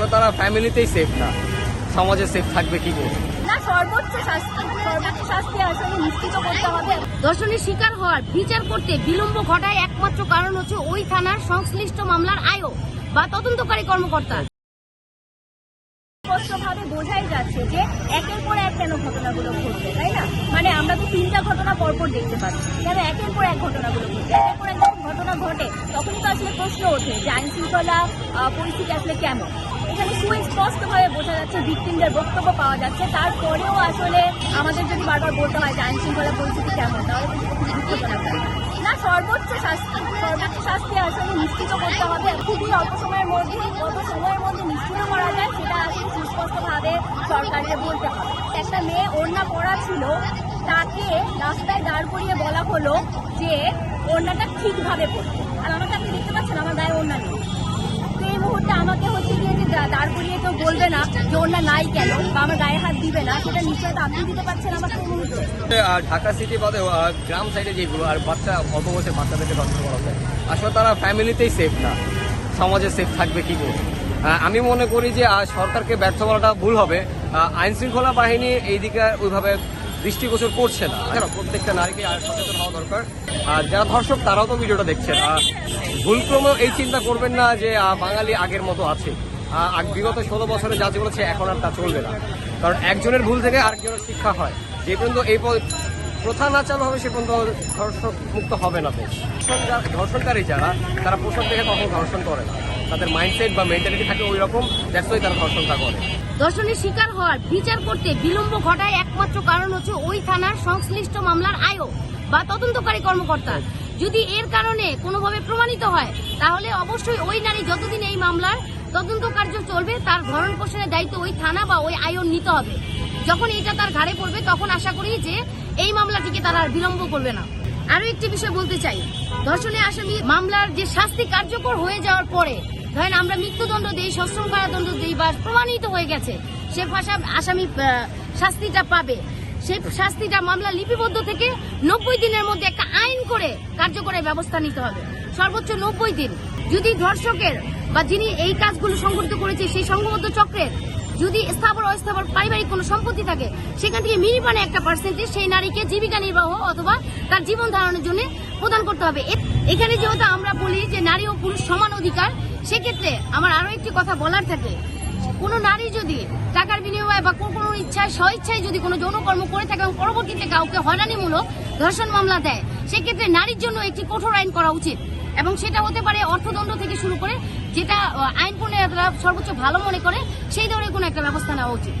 আসলে তারা ফ্যামিলিতেই সেফ না। সমাজে সেফ থাকবে কি করে? ধর্ষণের শিকার হওয়ার বিচার করতে বিলম্ব ঘটায় একমাত্র কারণ হচ্ছে ওই থানার সংশ্লিষ্ট মামলার আয়ও বা তদন্তকারী কর্মকর্তা। স্পষ্টভাবে বোঝাই যাচ্ছে যে একের এক কেন ঘটনাগুলো তাই না? মানে আমরা তো তিনটা ঘটনা পরপর দেখতে একের পর এক ঘটনাগুলো একের ঘটনা ঘটে, তখনই তো আসলে প্রশ্ন ওঠে যে আইন শৃঙ্খলা পরিস্থিতি আসলে কেমন? এখানে সুস্পষ্টভাবে বোঝা যাচ্ছে ভিকটিমদের বক্তব্য পাওয়া যাচ্ছে। তারপরেও আসলে আমাদের যদি বারবার বলতে হয় যে আইন শৃঙ্খলা পরিস্থিতি কেমন, তাহলে। না, সর্বোচ্চ শাস্তি সর্বোচ্চ শাস্তি আসলে নিশ্চিত করতে হবে। খুবই অল্প সময়ের মধ্যে, কত সময়ের মধ্যে নিশ্চিত করা যায় সেটা আসলে সুস্পষ্টভাবে সরকারকে বলতে হবে। একটা মেয়ে ওড়না পড়া ছিল, তাকে রাস্তায় দাঁড় করিয়ে বলা হলো যে ওড়নাটা ঠিকভাবে পড়তে আর আমাকে আপনি দেখতে পাচ্ছেন, আমার গায়ে ওড়না করিয়ে কেউ বলবে না যে ওড়না নাই কেন বা আমার গায়ে হাত দিবে না, সেটা আপনি দিতে পারছেন এই ঢাকা সিটি বাদে গ্রাম সাইডে যেগুলো, আর বাচ্চা অল্প বয়সে বাচ্চাদেরকে ধর্ষণ করা হয় আসলে তারা ফ্যামিলিতেই সেফ না, সমাজে সেফ থাকবে কি করে? আমি মনে করি যে সরকারকে ব্যর্থ বলাটা ভুল হবে। আইন শৃঙ্খলা বাহিনী এই দিকে ওইভাবে দৃষ্টিগোচর করছে না। প্রত্যেকটা নারীকে আর সচেতন হওয়া দরকার। আর যারা ধর্ষক, তারাও তো ভিডিওটা দেখছেন ভুলক্রমেও এই চিন্তা করবেন না যে বাঙালি আগের মতো আছে। বিগত ষোলো বছরে যা চলেছে, এখন আর তা চলবে না। কারণ একজনের ভুল থেকে আরেকজনের শিক্ষা হয়। যে পর্যন্ত এই প্রথা না চালু হবে, সে পর্যন্ত ধর্ষণ মুক্ত হবে না দেশ ধর্ষণকারী যারা, তারা পোশাক দেখে কখনো ধর্ষণ করে না। তাদের মাইন্ডসেট বা মেন্টালিটি থাকে ওই রকম দ্যাটসই তারা ধর্ষণটা করে। ধর্ষণের শিকার হওয়ার বিচার করতে বিলম্ব ঘটায় একমাত্র কারণ হচ্ছে ওই থানার সংশ্লিষ্ট মামলার আয়ও বা তদন্তকারী কর্মকর্তা। যদি এর কারণে কোনোভাবে প্রমাণিত হয়, তাহলে অবশ্যই ওই নারী যতদিন এই মামলার তদন্ত কার্য চলবে, তার ভরণ পোষণের দায়িত্ব ওই থানা বা ওই আয়ন নিতে হবে। যখন এটা তার ঘাড়ে পড়বে, তখন আশা করি যে এই মামলাটিকে তারা আর বিলম্ব করবে না। আরও একটি বিষয় বলতে চাই। ধর্ষণে আসামি মামলার যে শাস্তি কার্যকর হয়ে যাওয়ার পরে, ধরেন আমরা মৃত্যুদণ্ড দিই, সশ্রম কারাদণ্ড দিই বা প্রমাণিত হয়ে গেছে, সে ভাষা আসামি শাস্তিটা পাবে। সেই শাস্তিটা মামলা লিপিবদ্ধ থেকে নব্বই দিনের মধ্যে একটা আইন করে কার্যকরের ব্যবস্থা নিতে হবে। সর্বোচ্চ নব্বই দিন। যদি ধর্ষকের বা যিনি এই কাজগুলো সংগঠিত করেছে সেই সংঘবদ্ধ চক্রের যদি স্থাবর, অস্থাবর পারিবারিক কোনো সম্পত্তি থাকে, সেখান থেকে মিনিমানে একটা পার্সেন্টেজ সেই নারীকে জীবিকা নির্বাহ অথবা তার জীবন ধারণের জন্য প্রদান করতে হবে। এখানে যেহেতু আমরা বলি যে নারী ও পুরুষ সমান অধিকার, সেক্ষেত্রে আমার আরও একটি কথা বলার থাকে। কোনো নারী যদি টাকার বিনিময়ে বা কোনো কোনো ইচ্ছায়, স্বইচ্ছায় যদি কোনো যৌনকর্ম করে থাকে এবং পরবর্তীতে কাউকে হয়রানিমূলক ধর্ষণ মামলা দেয়, সেক্ষেত্রে নারীর জন্য একটি কঠোর আইন করা উচিত। এবং সেটা হতে পারে অর্থদণ্ড থেকে শুরু করে যেটা আইন প্রণেতারা সর্বোচ্চ ভালো মনে করে, সেই ধরনের কোনো একটা ব্যবস্থা নেওয়া উচিত।